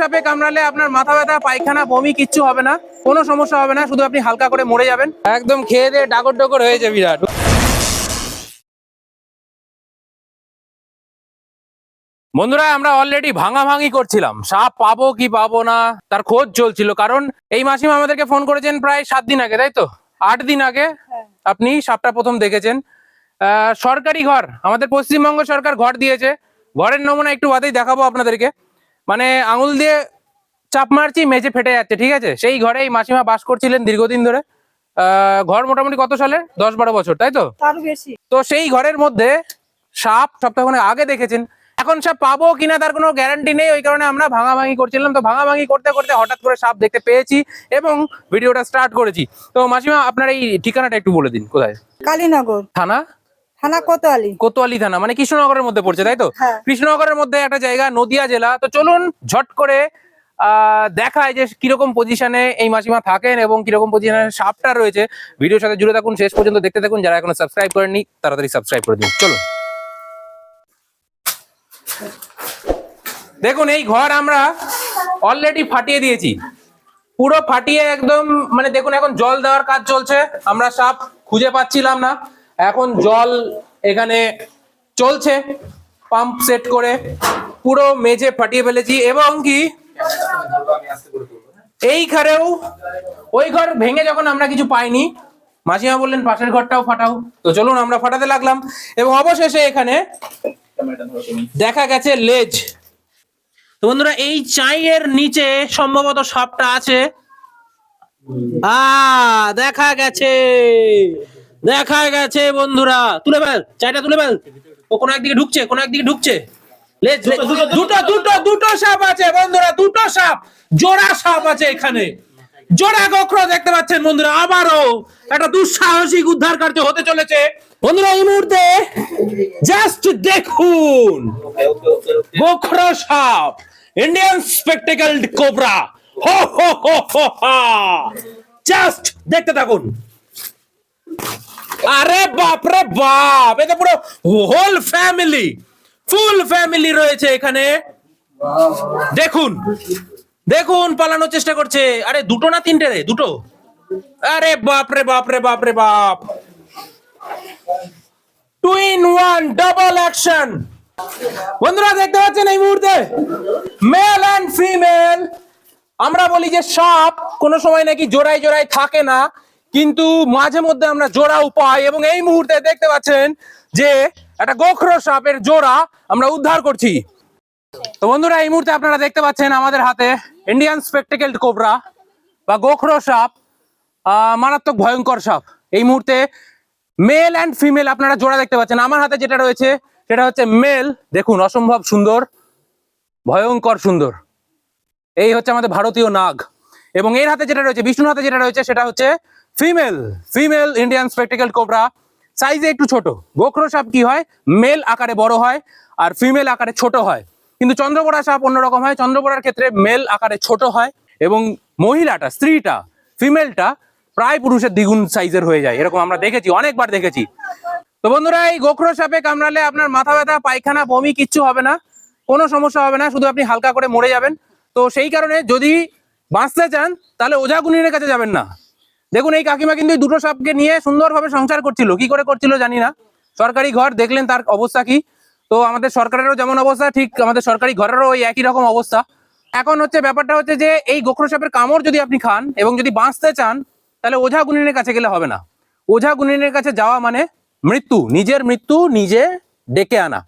সাপে কামড়ালে আপনার মাথা ব্যথা পায়খানা বমি কিচ্ছু হবে না। কোনো সমস্যা হবে না শুধু আপনি হালকা করে মরে যাবেন। একদম খেয়ে দিয়ে ডাগর ডগর হয়েছে বিরাট। বন্ধুরা আমরা অলরেডি ভাঙা ভাঙি করছিলাম। সাপ পাবো কি পাবো না তার খোঁজ চলছিল। কারণ এই মাসিমা আমাদেরকে ফোন করেছেন প্রায় সাত দিন আগে তাই তো? আট দিন আগে আপনি সাপটা প্রথম দেখেছেন। আহ, সরকারি ঘর আমাদের পশ্চিমবঙ্গ সরকার ঘর দিয়েছে। ঘরের নমুনা একটু বাদেই দেখাবো আপনাদেরকে। মানে আঙুল দিয়ে চাপ মারছি মেঝে ফেটে যাচ্ছে ঠিক আছে? সেই ঘরে এই মাসিমা বাস করছিলেন দীর্ঘদিন ধরে। ঘর মোটামুটি কত সালে দশ বারো বছর তাই তো? বেশি। তো সেই ঘরের মধ্যে সাপ সপ্তাহখানেক আগে দেখেছেন। এখন সাপ পাবো কিনা তার কোনো গ্যারান্টি নেই ওই কারণে আমরা ভাঙাভাঙি করছিলাম। তো ভাঙাভাঙি করতে করতে হঠাৎ করে সাপ দেখতে পেয়েছি এবং ভিডিওটা স্টার্ট করেছি। তো মাসিমা আপনার এই ঠিকানাটা একটু বলে দিন কোথায়? কালীনগর। থানা? থানা কোতোয়ালি। কোতোয়ালি থানা মানে কৃষ্ণনগরের মধ্যে পড়ছে তাই তো? হ্যাঁ। কৃষ্ণনগরের মধ্যে একটা জায়গা নদিয়া জেলা। তো চলুন ঝট করে দেখায় যে কীরকম পজিশনে এই মাসিমা থাকেন এবং কীরকম পজিশনে সাপটা রয়েছে। ভিডিওর সাথে জুড়ে থাকুন শেষ পর্যন্ত দেখতে থাকুন। যারা এখনও সাবস্ক্রাইব করেননি তাড়াতাড়ি সাবস্ক্রাইব করে দিন। চলুন। দেখুন এই ঘর আমরা অলরেডি ফাটিয়ে দিয়েছি। পুরো ফাটিয়ে একদম মানে দেখুন এখন জল দেওয়ার কাজ চলছে। আমরা সাপ খুঁজে পাচ্ছিলাম না। এখন জল এখানে চলছে পাম্প সেট করে, পুরো মেঝে ফাটিয়ে ফেলেছি এবং কি এই ঘরেও ওই ঘর ভেঙে যখন আমরা কিছু পাইনি, মাসিমা বললেন পাশের ঘরটাও ফাটাও। তো চলুন আমরা ফাটাতে লাগলাম এবং অবশেষে এখানে দেখা গেছে লেজ। তো বন্ধুরা, এই চাইয়ের নিচে সম্ভবত সাপটা আছে। আ দেখা গেছে। দেখা গেছে বন্ধুরা। তুলে ফেল চাইটা তুলে ফেল। ও কোন একদিকে ঢুকছে কোন একদিকে ঢুকছে। দুটো দুটো দুটো সাপ আছে বন্ধুরা দুটো সাপ। জোড়া সাপ আছে এখানে। জোড়া গোখরো দেখতে পাচ্ছেন বন্ধুরা আবারও একটা দুঃসাহসিক উদ্ধার কার্য হতে চলেছে। বন্ধুরা এই মুহূর্তে জাস্ট দেখুন গোখরো সাপ ইন্ডিয়ান স্পেকটেকলড কোবরা হো হো হো হো জাস্ট দেখতে থাকুন। আরে বাপ রে বাপ, এটা পুরো হোল ফ্যামিলি ফুল ফ্যামিলি রয়েছে এখানে। দেখুন দেখুন, পালানোর চেষ্টা করছে। আরে, দুটো না তিনটে রে? দুটো? আরে বাপ রে বাপ রে বাপ। রে বাপ two in one double action বন্ধুরা, দেখতে পাচ্ছেন এই মুহূর্তে? মেল অ্যান্ড ফিমেল আমরা বলি যে সাপ কোনো সময় নাকি জোড়ায় জোড়ায় থাকে না। কিন্তু মাঝে মধ্যে আমরা জোড়াও পাই এবং এই মুহূর্তে দেখতে পাচ্ছেন যে একটা গোখরো সাপের জোড়া আমরা উদ্ধার করছি। তো বন্ধুরা, এই মুহূর্তে আপনারা দেখতে পাচ্ছেন আমাদের হাতে ইন্ডিয়ান স্পেকটেকেলড কোবরা বা গোখরো সাপ মারাত্মক ভয়ঙ্কর সাপ। এই মুহূর্তে মেল অ্যান্ড ফিমেল আপনারা জোড়া দেখতে পাচ্ছেন। আমার হাতে যেটা রয়েছে, সেটা হচ্ছে মেল দেখুন, অসম্ভব সুন্দর, ভয়ঙ্কর সুন্দর। এই হচ্ছে আমাদের ভারতীয় নাগ। এবং এর হাতে যেটা রয়েছে, বিষ্ণুর হাতে যেটা রয়েছে, সেটা হচ্ছে female female Indian spectacle cobra সাইজে একটু ছোট। গোখরো সাপ কি হয়? মেল আকারে বড় হয় আর ফিমেল আকারে ছোট হয়। কিন্তু চন্দ্রপড়া সাপ অন্যরকম হয়। চন্দ্রপড়ার ক্ষেত্রে মেল আকারে ছোট হয় এবং মহিলাটা, স্ত্রীটা ফিমেলটা প্রায় পুরুষের দ্বিগুণ সাইজের হয়ে যায়। এরকম আমরা দেখেছি, অনেকবার দেখেছি। তো বন্ধুরা, এই গোখরো সাপে কামড়ালে আপনার মাথা ব্যথা, পায়খানা, বমি কিচ্ছু হবে না। কোনো সমস্যা হবে না। শুধু আপনি হালকা করে মরে যাবেন। তো সেই কারণে যদি বাঁচতে চান, তাহলে ওঝা গুনিনের কাছে যাবেন না। দেখুন, এই কাকিমা কিন্তু দুটো সাপকে নিয়ে সুন্দরভাবে সংসার করছিল। কি করে করছিল জানি না। সরকারি ঘর, দেখলেন তার অবস্থা কি? তো আমাদের সরকারেরও যেমন অবস্থা, ঠিক আমাদের সরকারি ঘরেরও ওই একই রকম অবস্থা। এখন হচ্ছে ব্যাপারটা হচ্ছে যে, এই গোখরো সাপের কামড় যদি আপনি খান এবং যদি বাঁচতে চান, তাহলে ওঝা গুনিনের কাছে গেলে হবে না। ওঝা গুনিনের কাছে যাওয়া মানে মৃত্যু, নিজের মৃত্যু নিজে ডেকে আনা।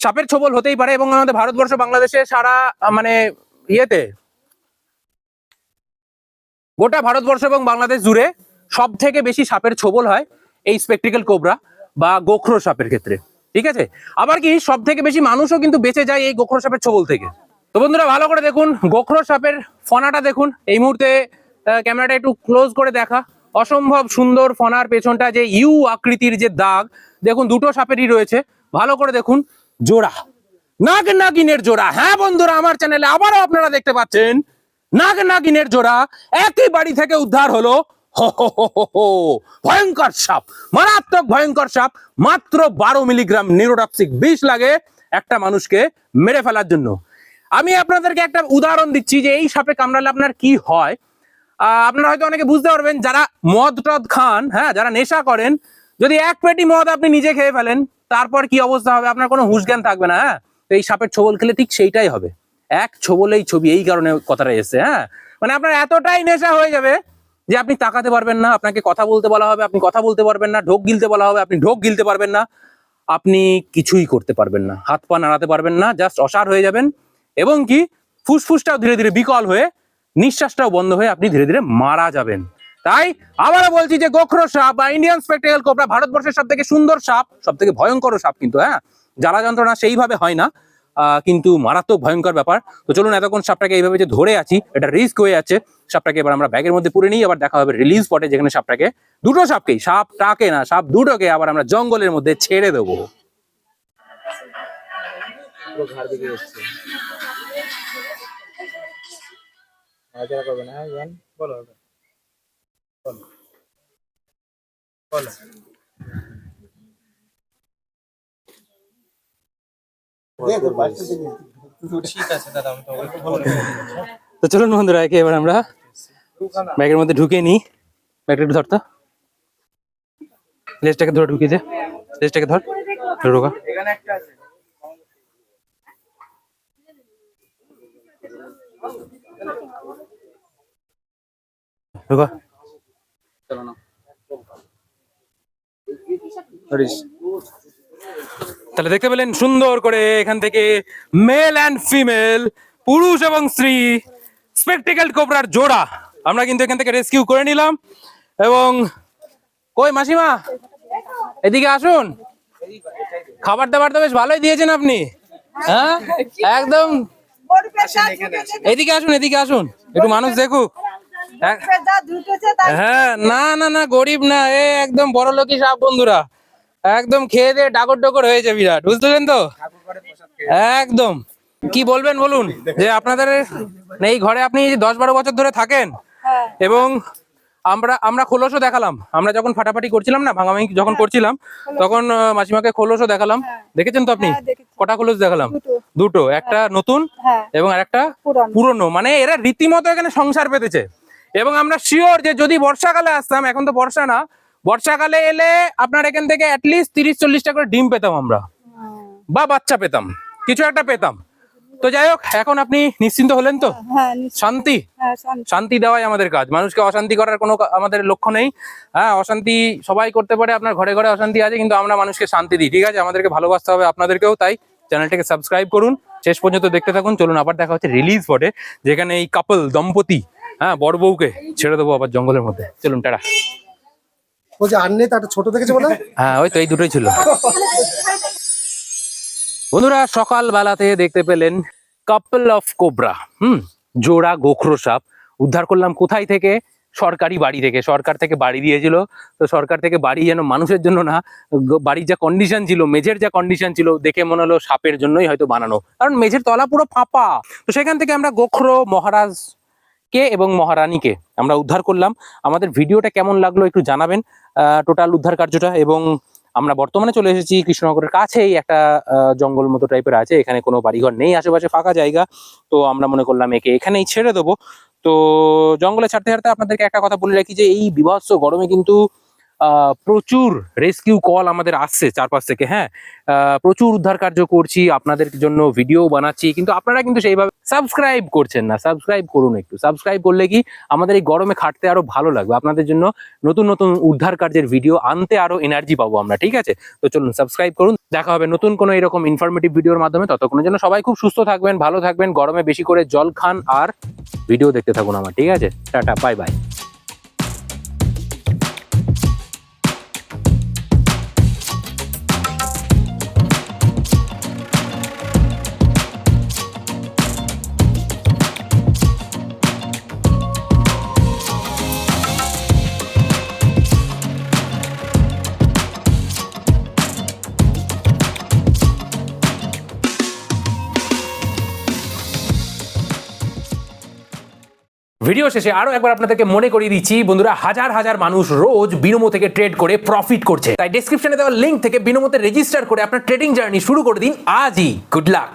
সাপের ছোবল হতেই পারে এবং আমাদের ভারতবর্ষ, বাংলাদেশে সারা মানে ইয়েতে গোটা ভারতবর্ষ এবং বাংলাদেশ জুড়ে সব থেকে বেশি সাপের ছোবল হয় এই স্পেকটিক্যাল কোবরা বা গোখরো সাপের ক্ষেত্রে, ঠিক আছে? আবার কি সব থেকে বেশি মানুষও কিন্তু বেঁচে যায় এই গোখরো সাপের ছোবল থেকে। তো বন্ধুরা, ভালো করে দেখুন, গোখরো সাপের ফনাটা দেখুন। এই মুহূর্তে ক্যামেরাটা একটু ক্লোজ করে দেখা। অসম্ভব সুন্দর ফনার পেছনটা, যে ইউ আকৃতির যে দাগ, দেখুন, দুটো সাপেরই রয়েছে। ভালো করে দেখুন, জোড়া। নাগ নাগিনের জোড়া। হ্যাঁ বন্ধুরা, আমার চ্যানেলে আবারও আপনারা দেখতে পাচ্ছেন নাগ নাগিনের জোড়া একই বাড়ি থেকে উদ্ধার হলো। ভয়ঙ্কর সাপ, মারাত্মক ভয়ঙ্কর সাপ, মাত্র বারো মিলিগ্রাম নিউরোটক্সিক বিষ লাগে একটা মানুষকে মেরে ফেলার জন্য। আমি আপনাদেরকে একটা উদাহরণ দিচ্ছি যে এই সাপে কামড়ালে আপনার কি হয়। আপনারা হয়তো অনেকে বুঝতে পারবেন, যারা মদ টদ খান হ্যাঁ যারা নেশা করেন, যদি এক পেটি মদ আপনি নিজে খেয়ে ফেলেন, তারপর কি অবস্থা হবে? আপনার কোনো হুশ জ্ঞান থাকবে না হ্যাঁ? এই সাপের ছোবল খেলে ঠিক সেইটাই হবে। এক ছোবলেই ছবি, এই কারণে কথাটা এসছে হ্যাঁ? মানে আপনার এতটাই নেশা হয়ে যাবে যে আপনি তাকাতে পারবেন না, আপনাকে কথা বলতে বলা হবে, আপনি কথা বলতে পারবেন না, ঢোক গিলতে বলা হবে, আপনি ঢোক গিলতে পারবেন না, আপনি কিছুই করতে পারবেন না, হাত পা নাড়াতে পারবেন না জাস্ট অসার হয়ে যাবেন এবং কি ফুসফুসটাও ধীরে ধীরে বিকল হয়ে, নিঃশ্বাসটাও বন্ধ হয়ে আপনি ধীরে ধীরে মারা যাবেন। তাই আবারও বলছি যে গোখরো সাপ বা ইন্ডিয়ান স্পেকটেল কোবরা ভারতবর্ষের সব থেকে সুন্দর সাপ সব থেকে ভয়ঙ্কর সাপ কিন্তু হ্যাঁ? জ্বালা যন্ত্রণা সেইভাবে হয় না। কিন্তু মারাত্মক ভয়ঙ্কর ব্যাপার। তো চলুন এতক্ষণ সাপটাকে এইভাবে যে ধরে আছি, এটা রিস্ক হয়ে যাচ্ছে। সাপটাকে এবার আমরা ব্যাগের মধ্যে পুরে নিই, আবার দেখা হবে রিলিজ স্পটে যেখানে সাপটাকে, দুটো সাপকেই সাপটাকে না, সাপ দুটোকে আবার আমরা জঙ্গলের মধ্যে ছেড়ে দেবো। হ্যাঁ বলো। বলো বলো ঠিক আছে দাদা আমি তোমাকে একটু বলে দিচ্ছি। তো চলুন বন্ধুরা একে এবার আমরা ব্যাগের মধ্যে ঢুকে নিই। ব্যাগটা একটু ধর তো। লেজটাকে ধরে ঢুকিয়ে দে। লেজটাকে ধর। ধরে ঢোকা। এখানে একটা আছে। ঢোকা। চলো না হরিশ তাহলে দেখতে পেলেন সুন্দর করে এখান থেকে মেল অ্যান্ড ফিমেল পুরুষ এবং স্ত্রী স্পেকটিক্যাল কোবরার জোড়া। আমরা কিন্তু এখান থেকে রেস্কিউ করে নিলাম। এবং কই মাসিমা? এদিকে আসুন। খাবার দাবার তো বেশ ভালোই দিয়েছেন আপনি। হ্যাঁ? একদম। এদিকে আসুন এদিকে আসুন। একটু মানুষ দেখুক। হ্যাঁ। হ্যাঁ না না না গরিব না এ একদম বড় লোকই সাপ বন্ধুরা। একদম খেয়ে দিয়ে ডাগর ডগর হয়েছে বিরাট বুঝতেছেন তো? একদম। কি বলবেন বলুন? যে আপনাদের এই ঘরে আপনি দশ বারো বছর ধরে থাকেন হ্যাঁ। এবং আমরা আমরা খোলসও দেখালাম। আমরা যখন ফাটাফাটি করছিলাম না ভাঙাভাঙি যখন করছিলাম তখন মাসিমাকে খোলসও দেখালাম। দেখেছেন তো আপনি? হ্যাঁ, কটা খোলস দেখালাম? দুটো। একটা নতুন হ্যাঁ। এবং আরেকটা পুরানো। পুরনো। মানে এরা রীতিমতো এখানে সংসার পেতেছে। এবং আমরা শিওর যে যদি বর্ষাকালে আসতাম এখন তো বর্ষা না বর্ষাকালে এলে আপনার এখান থেকে অ্যাটলিস্ট তিরিশ চল্লিশটা করে ডিম পেতাম আমরা। বা বাচ্চা পেতাম। কিছু একটা পেতাম। তো যাই হোক এখন আপনি নিশ্চিন্ত হলেন তো? হ্যাঁ শান্তি? হ্যাঁ শান্তি। শান্তি দেওয়াই আমাদের কাজ। মানুষকে অশান্তি করার কোনো আমাদের লক্ষ্য নেই। হ্যাঁ অশান্তি সবাই করতে পারে আপনার ঘরে ঘরে অশান্তি আছে কিন্তু আমরা মানুষকে শান্তি দিই। ঠিক আছে আমাদেরকে ভালোবাসতে হবে আপনাদেরকেও তাই চ্যানেলটাকে সাবস্ক্রাইব করুন। শেষ পর্যন্ত দেখতে থাকুন। চলুন আবার দেখা হচ্ছে রিলিজ স্পটে যেখানে এই কাপল দম্পতি হ্যাঁ বড় বউকে ছেড়ে দেবো আবার জঙ্গলের মধ্যে। চলুন টাটা। বলছে আর নেই তার ছোট দেখেছে বলে হ্যাঁ? ওই তো এই দুটোই ছিল। বন্ধুরা সকাল বেলাতে দেখতে পেলেন কাপল অফ কোবরা হুম, জোড়া গোখরো সাপ। উদ্ধার করলাম কোথায় থেকে? সরকারি বাড়ি থেকে। সরকার থেকে বাড়ি দিয়েছিল। তো সরকার থেকে বাড়ি যেন মানুষের জন্য না বাড়ির যা কন্ডিশন ছিল, মেঝের যা কন্ডিশন ছিল, দেখে মনে হলো সাপের জন্যই হয়তো বানানো। কারণ মেঝের তলা পুরো ফাঁপা। তো সেখান থেকে আমরা গোখরো, মহারাজ কে এবং মহারানীকে আমরা উদ্ধার করলাম। আমাদের ভিডিওটা কেমন লাগল একটু জানাবেন। টোটাল উদ্ধার কার্যটা এবং আমরা বর্তমানে চলে এসেছি কৃষ্ণনগরের কাছেই একটা জঙ্গল মতো টাইপের আছে। এখানে কোনো বাড়িঘর নেই, আশেপাশে ফাঁকা জায়গা। তো আমরা মনে করলাম একে এখানেই ছেড়ে দেবো। তো জঙ্গলে ছাড়তে ছাড়তে আপনাদেরকে একটা কথা বলে রাখি যে এই বিভৎস গরমে কিন্তু প্রচুর রেস্কিউ কল আমাদের আসছে চারপাশ থেকে হ্যাঁ? প্রচুর উদ্ধার কার্য করছি, আপনাদের জন্য ভিডিও বানাচ্ছি, কিন্তু আপনারা কিন্তু সেইভাবে সাবস্ক্রাইব করছেন না। সাবস্ক্রাইব করুন একটু। সাবস্ক্রাইব করলে কি আমাদের এই গরমে খাটতে আরও ভালো লাগবে। আপনাদের জন্য নতুন নতুন উদ্ধার কার্যের ভিডিও আনতে আরও এনার্জি পাবো আমরা, ঠিক আছে? তো চলুন সাবস্ক্রাইব করুন। দেখা হবে নতুন কোনো এরকম ইনফরমেটিভ ভিডিওর মাধ্যমে। ততক্ষণের জন্য সবাই খুব সুস্থ থাকবেন, ভালো থাকবেন, গরমে বেশি করে জল খান আর ভিডিও দেখতে থাকুন আমার, ঠিক আছে? টাটা বাই বাই ভিডিও শেষে আরও একবার আপনাদেরকে মনে করিয়ে দিচ্ছি, বন্ধুরা, হাজার হাজার মানুষ রোজ বিনোমো থেকে ট্রেড করে প্রফিট করছে। তাই ডেসক্রিপশনে দেওয়া লিঙ্ক থেকে বিনোমোতে রেজিস্টার করে আপনার ট্রেডিং জার্নি শুরু করে দিন। আজই। Good luck